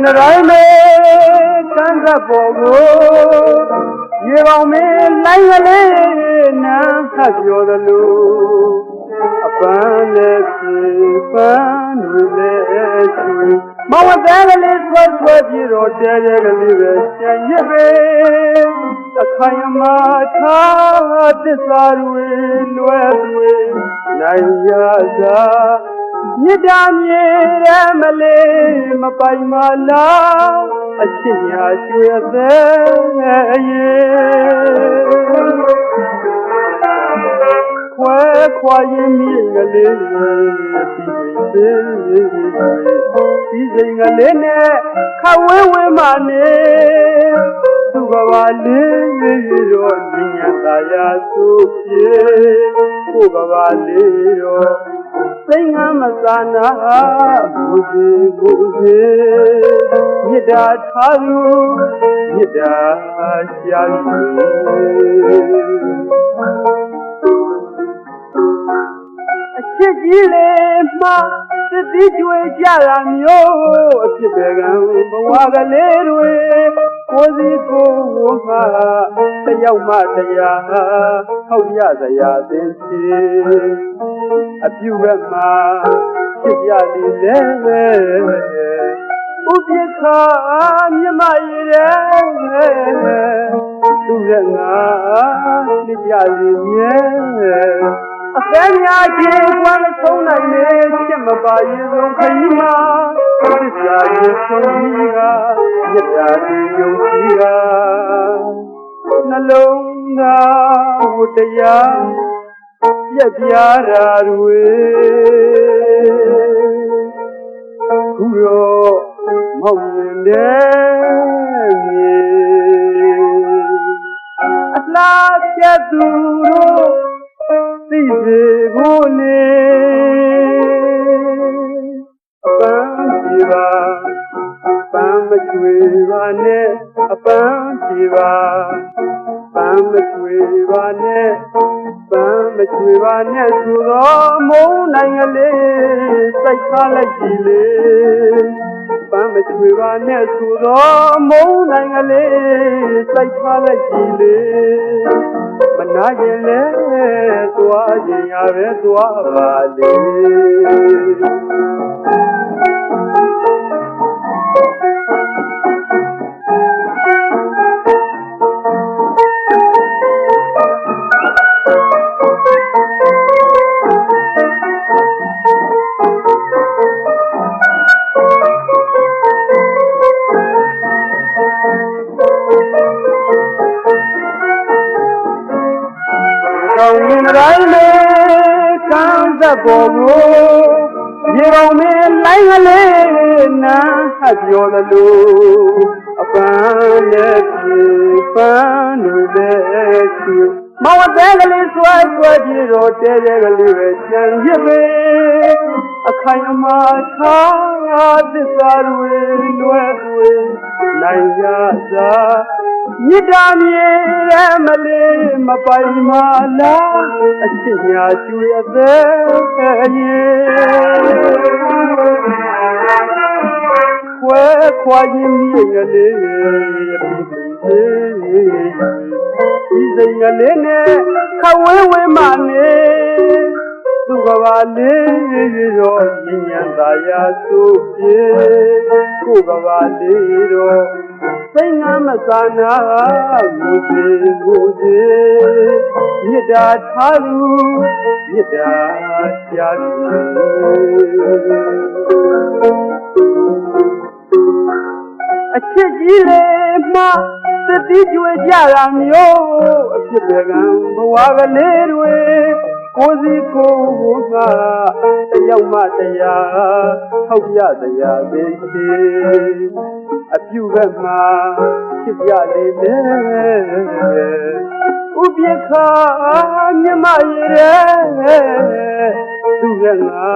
င်တိုင်းလေးကန်းသက်ပေါ်ကိုရေပေါင်မင်းလိုင်းကလေးနန်းခတ်ပြောသလိုအပန်းနဲ့ပြေပန်းတွေလည်းချူ မဝတဲ့ကလေးဆွတ်ဆွတ်ပြီးတော့တဲတဲကလေးပဲကျန်ရစ်ပဲအခိုင်အမာထားတစ္ဆာတွေလွယ်တွေနိုင်ရသာမြစ်တာမြေရမလေးမပိုင်မလားအချစ်ညာရွှေသေးရေ ခွဲခွာရင်မြေကလေးဒီသေးဒီစိန်ကလေးနဲ့ခဝဲဝဲမနေသူကဘာလေးရောညဉ့်သာယာစုပြေကိုကဘာလေးရောစိတ်ငမ်းမသာနာဘူစီဘူစီမြစ်တာထားသူမြစ်တာရှာလူ အချစ်ကြီးလေးမှသတိကျွေးကြတာမျိုးအဖြစ်ပဲကံဘဝကလေးတွေကိုယ်စီကိုယ်ဝမှာတယောက်မှတရားဟောက်ရစရာသင်ချေအပြုဘက်မှာဖြစ်ပြနေလေဥပိ္ပခာမြမရတဲ့သူရငါနိကြစီမြဲ အစမ်းများချင်းကွာမဆုံးနိုင်လေချစ်မပါရင်ဆုံးခရီးမှာသစ္စာရေးဆုံးကြီးကမြတ်တာဒီယုံကြည်ကနှလုံးသားဝတ္တရားပြက်ပြားတာတွေခုတော့မောက်ရင်တဲ့မြေအလားပြတ်သူတို့သိ စေကိုလေအပန်းပြေပါပန်းမချွေပါနဲ့အပန်းပြေပါပန်းမချွေပါနဲ့ပန်းမချွေပါနဲ့သူတော်မုံနိုင်ငံလေးစိုက်ထားလိုက်ကြည်လေ ပန်းမချွေပါနဲ့သူတော်မုံနိုင်ငံလေးစိုက်ထားလိုက်ကြည်လေမနာကျင်လဲသွားခြင်းရပဲသွားပါလေ ကောင်းရင်တိုင်းလေးကန်းသက်ပေါ်ကိုရေပေါင်မင်းလိုင်းကလေးနန်းဟပ်ပြောသလိုအပန်းနဲ့ပြေပန်းတွေလည်းချူမဝတဲ့ကလေးဆွဲဆွဲပြီးတော့တဲတဲကလေးပဲကြံရစ်ပဲအခိုင်အမာထားသစ္စာတွေလွယ်တွေနိုင်ရသာ မြစ်တာမြေရမလေးမပိုင်မလားအချစ်ညာကျွေအသေးရေခွဲခွာရင်မြေကလေးပြီးပြီဒီစိတ်ကလေးနဲ့ခဝဲဝဲမနေသူကဘာလေးရောညဉ့်သာယာစုပြေ ကိုကဘာလေးရောစိတ်ငမ်းမသာနာမူစီမူစီမြစ်တာထားသူမြစ်တာရှာသူအချစ်ကြီးလေးမှသတိကျွေးကြတာမျိုးအဖြစ်ပဲကံဘဝကလေးတွေ ကိုယ်စီကိုယ်ကိုကတယောက်မှတရားထောက်ပြတရားသိချေအပြုဘက်မှာဖြစ်ပြလေလေဥပိ္ပခာမြမရတဲ့သူကငါ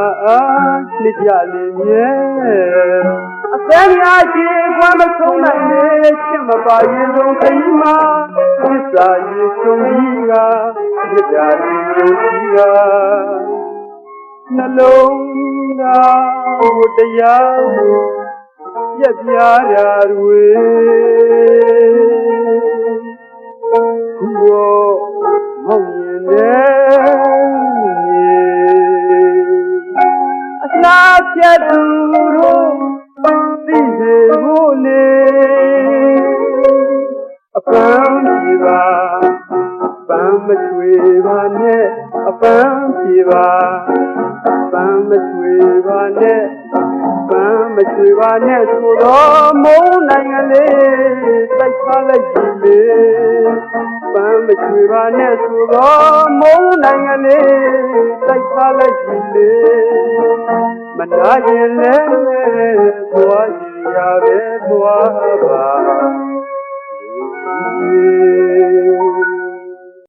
နှစ်ကြလေမြဲ အစမ်းများချင်းကွာမဆုံးနိုင်လေချစ်မပါရင်ဆုံးခရီးမှာသစ္စာရေးဆုံးကြီးကမြတ်တာဒီယုံကြည်ကနှလုံးသားတရားပြက်ပြားရာတွေခုတော့မောင်ရင်တဲ့မြေအလားပြတ်သူ ပန်းပြေပါပန်းမချွေပါနဲ့အပန်းပြေပါပန်းမချွေပါနဲ့ပန်းမချွေပါနဲ့ဆိုတော့မုန်းနိုင်ငံလေးတိုက်ထားလိုက်ကြည့်လေပန်းမချွေပါနဲ့ဆိုတော့မုန်းနိုင်ငံလေးတိုက်ထားလိုက်ကြည့်လေမနာရင်လည်းသွားကြည့်ရပဲသွားပါ Thank you.